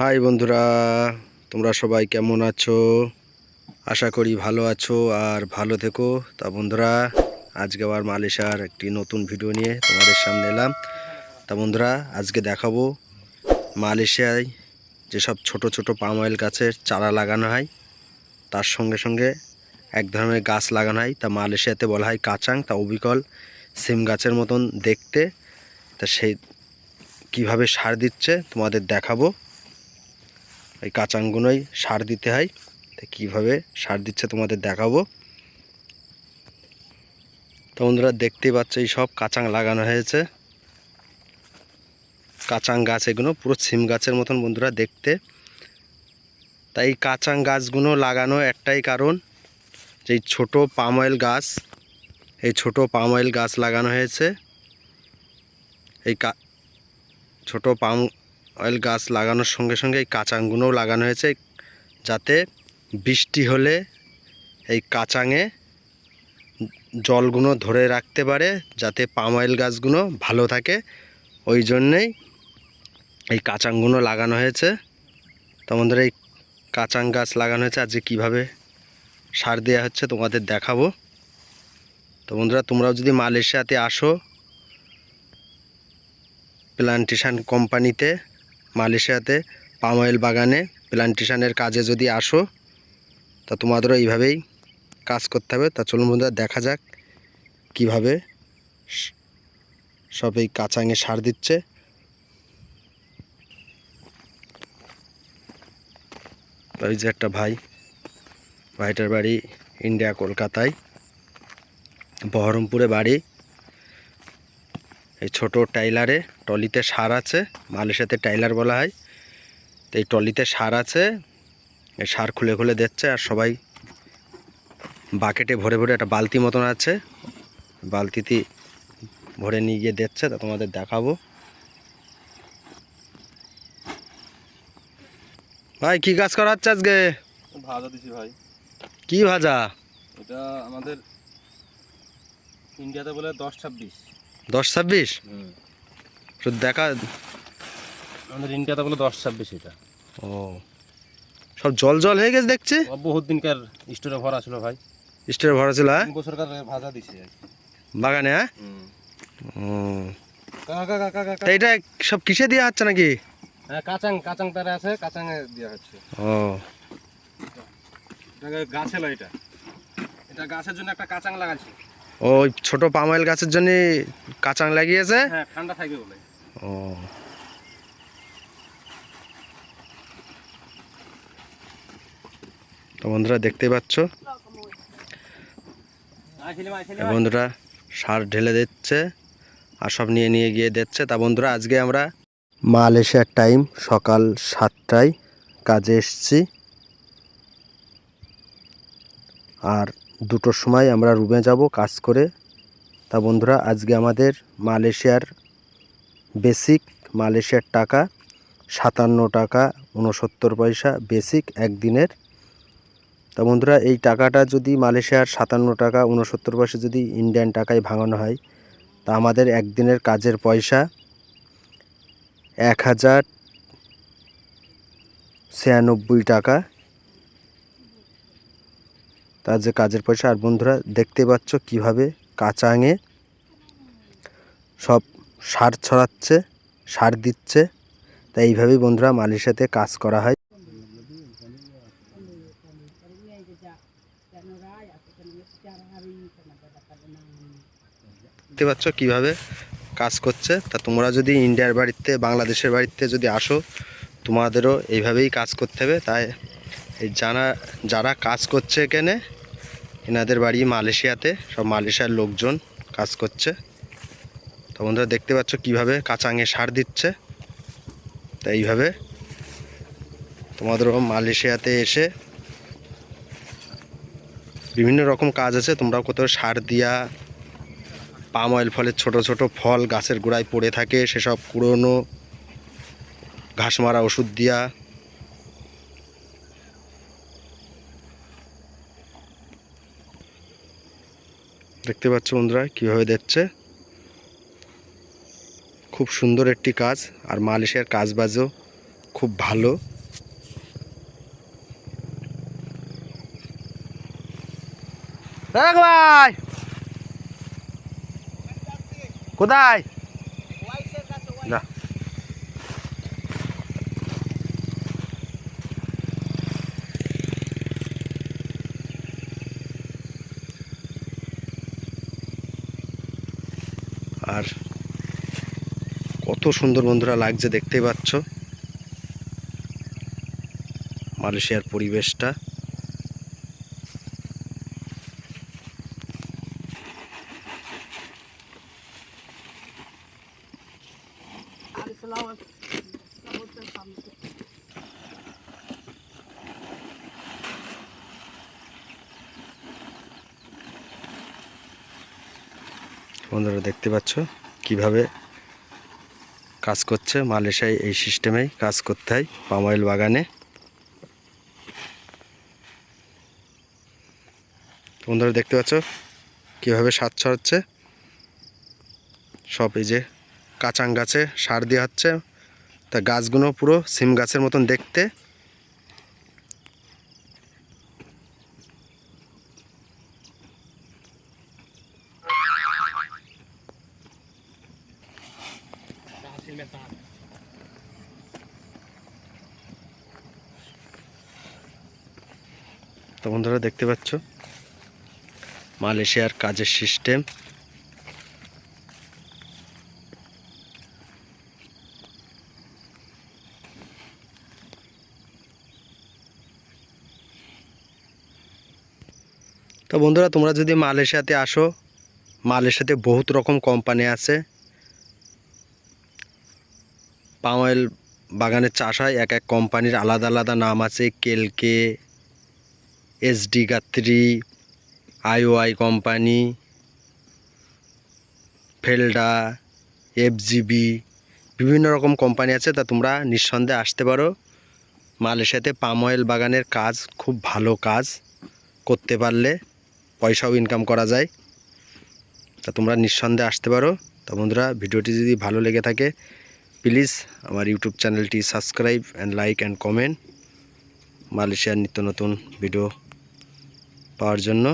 High বন্ধুরা, তোমরা সবাই কেমন আছো? আশা করি ভালো আছো আর ভালো থেকো। তা বন্ধুরা, আজকে আবার মালয়েশিয়ার একটি নতুন ভিডিও নিয়ে তোমাদের সামনে এলাম। তা বন্ধুরা, আজকে দেখাবো মালয়েশিয়ায় যেসব ছোট ছোট পাম অয়েল গাছের চারা লাগানো হয়, তার সঙ্গে সঙ্গে এক ধরনের গাছ লাগানো হয়। তা মালয়েশিয়াতে বলা হয় কাচাং, তা অবিকল সিম গাছের মতন দেখতে। তা সেই, কীভাবে সার দিচ্ছে তোমাদের দেখাবো। এই কাঁচাঙ্গুনোই সার দিতে হয়। তো কীভাবে সার দিচ্ছে তোমাদের দেখাবো। তো বন্ধুরা, দেখতেই পাচ্ছ, এই সব কাঁচাং লাগানো হয়েছে। কাঁচাং গাছ এগুলো, পুরো সিম গাছের মতন বন্ধুরা দেখতে। তাই কাঁচাং গাছগুলো লাগানো একটাই কারণ, যে ছোটো পাম অয়েল গাছ, এই ছোট পাম অয়েল গাছ লাগানো হয়েছে। এই কা ছোট পাম অয়েল গাছ লাগানোর সঙ্গে সঙ্গে এই কাঁচাংগুলোও লাগানো হয়েছে যাতে বৃষ্টি হলে এই কাঁচাঙে জলগুলো ধরে রাখতে পারে, যাতে পাম অয়েল গাছগুলো ভালো থাকে। ওই জন্যেই এই কাঁচাংগুলো লাগানো হয়েছে। তো আমাদের এই কাঁচাং গাছ লাগানো হয়েছে। আজকে কীভাবে সার দেওয়া হচ্ছে তোমাদের দেখাবো। তো বন্ধুরা, তোমরাও যদি মালয়েশিয়াতে আসো, প্লান্টেশন কোম্পানিতে মালয়েশিয়াতে পাম অয়েল বাগানে প্লান্টেশনের কাজে যদি আসো, তা তোমাদেরও এইভাবেই কাজ করতে হবে। তা চলুন বন্ধুরা, দেখা যাক কীভাবে সব এই কাঁচাঙে সার দিচ্ছে। ওই যে একটা ভাই, ভাইটার বাড়ি ইন্ডিয়া, কলকাতায়। বহরমপুরে বাড়ি। এই ছোট টাইলারে টলিতে সার আছে মালয়েশিয়াতে টাইলার বলা হয়। তো এই টলিতে সার আছে এই সার খুলে খুলে দিচ্ছে আর সবাই বাকেটে ভরে ভরে একটা বালতি মতন আছে। বালতিতে ভরে নিয়ে গিয়ে দিচ্ছে তা তোমাদের দেখাবো। ভাই কি কাজ করা হচ্ছে আজকে? ভাজা দিছি ভাই। কি ভাজা? এটা আমাদের ইন্ডিয়াতে বলে দশ ছাব্বিশ। দশ ছাব্বিশ? দেখা। আমাদের ইন্ডিয়াতে বলে দশ ছাব্বিশ এটা। ও। সব জল জল হয়ে গেছে দেখছি? বহুত দিনকার স্টোরে ভরা ছিল ভাই। স্টোরে ভরা ছিল হ্যাঁ? ভাজা দিছি। বাগানে হ্যাঁ? এটা সব কিসে দেওয়া হচ্ছে নাকি? হ্যাঁ কাঁচাং কাঁচাং তারা আছে কাঁচাঙে দেওয়া হচ্ছে। ও। এটা গাছে লয় এটা। এটা গাছের জন্য একটা কাঁচাং লাগাচ্ছি ওই ছোট পাম অয়েল গাছের জন্য কাঁচাং লাগিয়েছে? হ্যাঁ ঠান্ডা থাকবে বলে। ও। তো বন্ধুরা দেখতে পাচ্ছ? বন্ধুরা সার ঢেলে দিচ্ছে আর সব নিয়ে নিয়ে গিয়ে দিচ্ছে। তা বন্ধুরা আজকে আমরা মালয়েশিয়ার টাইম সকাল সাতটায় কাজে এসছি। আর দুটোর সময় আমরা রুমে যাব কাজ করে। তা বন্ধুরা, আজকে আমাদের মালয়েশিয়ার বেসিক মালয়েশিয়ার টাকা সাতান্ন টাকা উনসত্তর পয়সা বেসিক একদিনের। তা বন্ধুরা, এই টাকাটা যদি মালয়েশিয়ার সাতান্ন টাকা উনসত্তর পয়সা যদি ইন্ডিয়ান টাকায় ভাঙানো হয়, তা আমাদের একদিনের কাজের পয়সা এক হাজার ছিয়ানব্বই টাকা। তার যে কাজের পয়সা। আর বন্ধুরা, দেখতে পাচ্ছ কীভাবে কাঁচাঙে সব সার ছড়াচ্ছে, সার দিচ্ছে। তাই এইভাবেই বন্ধুরা মালয়েশিয়াতে কাজ করা হয়। দেখতে পাচ্ছ কীভাবে কাজ করছে। তা তোমরা যদি ইন্ডিয়ার বাড়িতে, বাংলাদেশের বাড়িতে যদি আসো, তোমাদেরও এইভাবেই কাজ করতে হবে। তাই এই যারা যারা কাজ করছে এখানে, এনাদের বাড়ি মালয়েশিয়াতে, সব মালয়েশিয়ার লোকজন কাজ করছে। তো বন্ধুরা দেখতে পাচ্ছ কীভাবে কাঁচাঙে সার দিচ্ছে। তা এইভাবে তোমাদেরও মালয়েশিয়াতে এসে বিভিন্ন রকম কাজ আছে। তোমরাও কোথাও সার দিয়া পাম অয়েল ফলের ছোট ছোট ফল গাছের গোড়ায় পড়ে থাকে, সেসব পুরনো ঘাস মারা ওষুধ দিয়া দেখতে পাচ্ছ বন্ধুরা, কীভাবে দেখছে? খুব সুন্দর একটি কাজ, আর মালয়েশিয়ার কাজ বাজও খুব ভালো। ভাই! কোথায়? আর কত সুন্দর বন্ধুরা লাগছে দেখতে পাচ্ছ। মালয়েশিয়ার পরিবেশটা। বন্ধুরা দেখতে পাচ্ছ কীভাবে কাজ করছে মালয়েশিয়ায় এই সিস্টেমেই কাজ করতে হয় পাম অয়েল বাগানে। বন্ধুরা দেখতে পাচ্ছ কীভাবে সার ছড়াচ্ছে। সব এই যে কাঁচাং গাছে সার দেওয়া হচ্ছে। তা গাছগুলো পুরো সিম গাছের মতন দেখতে। তো বন্ধুরা দেখতে পাচ্ছ? মালয়েশিয়ার কাজের সিস্টেম। তো বন্ধুরা, তোমরা যদি মালয়েশিয়াতে আসো, মালয়েশিয়াতে বহুত রকম কোম্পানি আছে। পাম অয়েল বাগানের চাষ হয়। এক এক কোম্পানির আলাদা আলাদা নাম আছে। কেলকে SD Guthrie IOI company, Felda FGV বিভিন্ন রকম কোম্পানি আছে। তা তোমরা নিঃসন্দেহে আসতে পারো। মালয়েশিয়াতে পাম অয়েল বাগানের কাজ খুব ভালো কাজ করতে পারলে পয়সাও ইনকাম করা যায়। তা তোমরা নিঃসন্দেহে আসতে পারো। তা বন্ধুরা, ভিডিওটি যদি ভালো লেগে থাকে প্লিজ আমার ইউটিউব চ্যানেলটি subscribe and like and comment মালয়েশিয়ার নিত্য নতুন ভিডিও পাওয়ার জন্য।